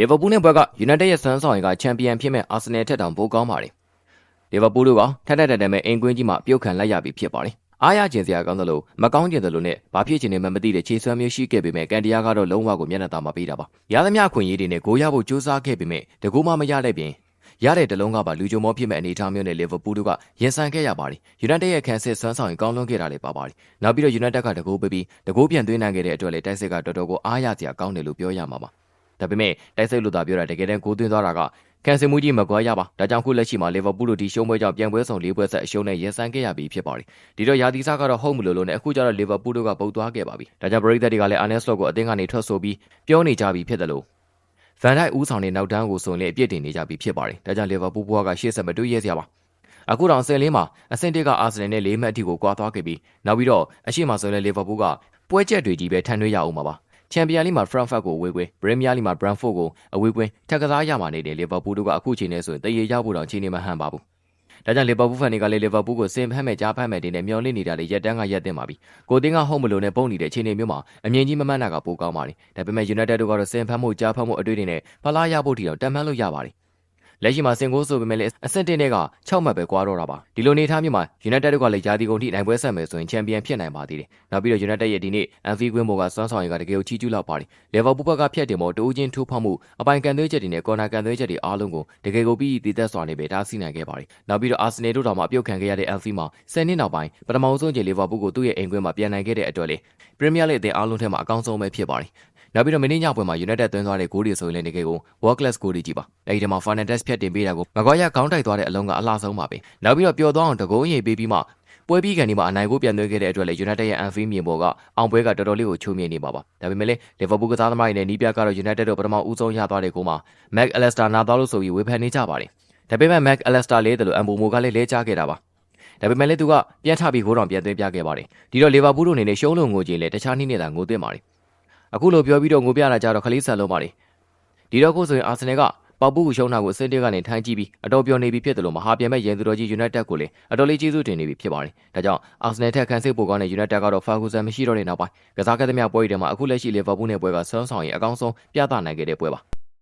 လီဗာပူးနဲ့ဘက်ကယူနိုက်တက်ရဲ့စွမ်းဆောင်ရည်ကချန်ပီယံဖြစ်မဲ့အာဆင်နယ်ထက်တောင်ပိုကောင်းပါတယ်လီဗာပူးတို့ကထက်ထက်တက်တက်မဲ့အင်ကွင်းကြီးမှာပြုတ်ခံလိုက်ရပြီဖြစ်ပါတယ်အားရကျင်စရာကောင်းသလိုမကောင်းကျင်သလိုနဲ့ဘာဖြစ်ချင်နေမှမသိတဲ့ခြေစွမ်းမျိုးရှိခဲ့ပေမဲ့ကန်တရားကတော့လုံးဝကိုမျက်နှာသာမပေးတာပါရသမျှအခွင့်အရေးတွေနဲ့ဂိုးရဖို့ကြိုးစားခဲ့ပေမဲ့တကူမှမရတဲ့ပြင်ရတဲ့တလုံးကပါလူကြုံမောဖြစ်မဲ့အနေအထားမျိုးနဲ့လီဗာပူးတို့ကရင်ဆိုင်ခဲ့ရပါတယ်ယူနိုက်တက်ရဲ့ခံစစ်စွမ်းဆောင်ရည်ကောင်းလွန်ခဲ့တာလည်းပါပါတယ်နောက်ပြီးတော့ယူနိုက်တက်ကတကူပေးပြီးတကူပြန်သွင်းနိုင်ခဲ့တဲ့အတွက်လည်းတိုက်စစ်ကတော်တော်ကိုအားရစရာကောင်းတယ်လို့ပြောရမှာပါ ဒါပေမဲ့တိုက်စိတ်လို့သာပြောတာတကယ်တမ်းကိုသွင်းသွားတာကကန်ဆယ်မှုကြီးမကွာရပါဒါကြောင့်ခုလက်ရှိမှာလီဗာပူးတို့ဒီရှုံးပွဲကြောင့်ပြန်ပွဲဆောင်၄ပွဲဆက်အရှုံးနဲ့ရင်ဆိုင်ခဲ့ရပြီးဖြစ်ပါတယ်ဒီတော့ယာတီစားကတော့ဟုတ်မလို့လို့နဲ့အခုကျတော့လီဗာပူးတို့ကပုတ်သွားခဲ့ပါပြီဒါကြောင့်ပရိသတ်တွေကလည်းအာနယ်စလော့ကိုအသင်းကနေထွက်ဆိုပြီးပြောနေကြပြီဖြစ်တယ်လို့ဗန်ဒိုက်ဦးဆောင်တဲ့နောက်တန်းကိုဆိုရင်လည်းအပြစ်တင်နေကြပြီဖြစ်ပါတယ်ဒါကြောင့်လီဗာပူးဘွားကရှေ့ဆက်မတွေ့ရစရာပါအခုတော့အဆင်လေးမှာအဆင့်တစ်ကအာဆင်နယ်နဲ့၄မှတ်အထိကိုကွာသွားခဲ့ပြီးနောက်ပြီးတော့အရှိမဆိုရင်လီဗာပူးကပွဲချက်တွေကြီးပဲထန်ထွေးရအောင်ပါပါ ချန်ပီယံလိမှာ Frankfurt ကိုအဝေးကွင်းပရီးမီးယားလိမှာ Brentford ကိုအဝေးကွင်းထက်ကစားရမှာနေတဲ့လီဗာပူးတို့ကအခုချိန်နဲ့ဆိုရင်တရေရောက်ဖို့တောင်ချိန်နေမှဟန်ပါဘူး။ဒါကြောင့်လီဗာပူးဖန်တွေကလည်းလီဗာပူးကိုစင်ဖက်မဲ့ကြားဖက်မဲ့တင်နဲ့မျောလင့်နေတာလေရက်တန်းကရက်တင်ပါပြီ။ကိုတင်းကဟုတ်မလို့နဲ့ပုံနေတဲ့ချိန်နေမျိုးမှာအမြင့်ကြီးမမှန်တာကပိုကောင်းပါလေ။ဒါပေမဲ့ United တို့ကတော့စင်ဖက်မှုကြားဖက်မှုအတွေ့အကြုံနဲ့ဖလားရဖို့တီတော့တန်မှန်းလို့ရပါတယ်။ လက်ရှိမှာစင်ကိုဆိုပေမဲ့လည်းအဆင့်တင်တွေက6မှတ်ပဲကွာတော့တာပါဒီလိုနေထားမျိုးမှာ United တို့ကလည်းယာတီကုန်ထိနိုင်ပွဲဆက်မယ်ဆိုရင်ချန်ပီယံဖြစ်နိုင်ပါသေးတယ်နောက်ပြီးတော့ United ရဲ့ဒီနေ့ Anfield ကွင်းပေါ်ကစွမ်းဆောင်ရည်ကတကယ်ကိုချီးကျူးလောက်ပါတယ် Liverpool ဘက်ကဖျက်တင်ပေါ်တူးချင်းထိုးဖောက်မှုအပိုင်ကန်သွေးချက်တွေနဲ့ corner ကန်သွေးချက်တွေအားလုံးကိုတကယ်ကိုပြီးတည်သက်စွာနေပဲဒါစီနိုင်ခဲ့ပါတယ်နောက်ပြီးတော့ Arsenal တို့တောင်မှအပြုတ်ခံခဲ့ရတဲ့ Anfield မှာ10နှစ်နောက်ပိုင်းပထမဆုံးချိန် Liverpool ကိုသူ့ရဲ့အိမ်ကွင်းမှာပြန်နိုင်ခဲ့တဲ့အတွက်လေ Premier League အသင်းအားလုံးထဲမှာအကောင်းဆုံးပဲဖြစ်ပါတယ် နောက်ပြီးတော့မင်းညပွဲမှာ United သွင်းသွားတဲ့ဂိုးတွေဆိုရင်လည်းတကယ်ကို world class ဂိုးတွေကြီးပါအဲဒီထဲမှာ Fernandes ဖြတ်တင်ပေးတာကိုမကွာရခေါင်းတိုက်သွားတဲ့အလုံးကအလှဆုံးပါပဲနောက်ပြီးတော့ပျော်သွားအောင်တကုံးရိပ်ပေးပြီးမှပွဲပြီးကန်ဒီမှာအနိုင်ကိုပြန်သွင်းခဲ့တဲ့အတွက်လည်း United ရဲ့ Anfield မြေပေါ်ကအောင်ပွဲကတော်တော်လေးကိုချုံမြင်နေပါပါဒါပေမဲ့လည်း Liverpool ကစားသမားတွေနဲ့နီးပြကတော့ United တို့ပထမဦးဆုံးရသွားတဲ့ဂိုးမှာ Mac Allister နာသွားလို့ဆိုပြီးဝေဖန်နေကြပါတယ်ဒါပေမဲ့ Mac Allister လေးတယ်လို့ Ambomo ကလည်းလဲချခဲ့တာပါဒါပေမဲ့လည်းသူကပြန်ထပြီးဂိုးတော်ပြန်သွင်းပြခဲ့ပါတယ်ဒီတော့ Liverpool တို့အနေနဲ့ရှုံးလို့ငိုကြည့်လေတခြားနည်းနဲ့သာငိုသင့်ပါတယ် အခုလိုပြောပြီးတော့ငိုပြတာကြတော့ခလေးဆက်လုံးပါလေဒီတော့ခုဆိုရင်အာဆင်နယ်ကပေါပူကိုရှုံးတာကိုအစင်းတက်ကနေထိုင်းကြည့်ပြီးအတော်ပြောနေပြီဖြစ်တယ်လို့မဟာပြန်မဲ့ရန်သူတော်ကြီး United ကိုလည်းအတော်လေးကျေးဇူးတင်နေပြီဖြစ်ပါတယ်ဒါကြောင့်အာဆင်နယ်ထက်ခန်းစစ်ပိုကောင်းတဲ့ United ကတော့ Ferguson မရှိတော့တဲ့နောက်ပိုင်းကစားခဲ့သမျှပွဲတွေမှာအခုလက်ရှိ Liverpool နဲ့ပွဲကဆွမ်းဆောင်ရင်အကောင်းဆုံးပြသနိုင်ခဲ့တဲ့ပွဲပါ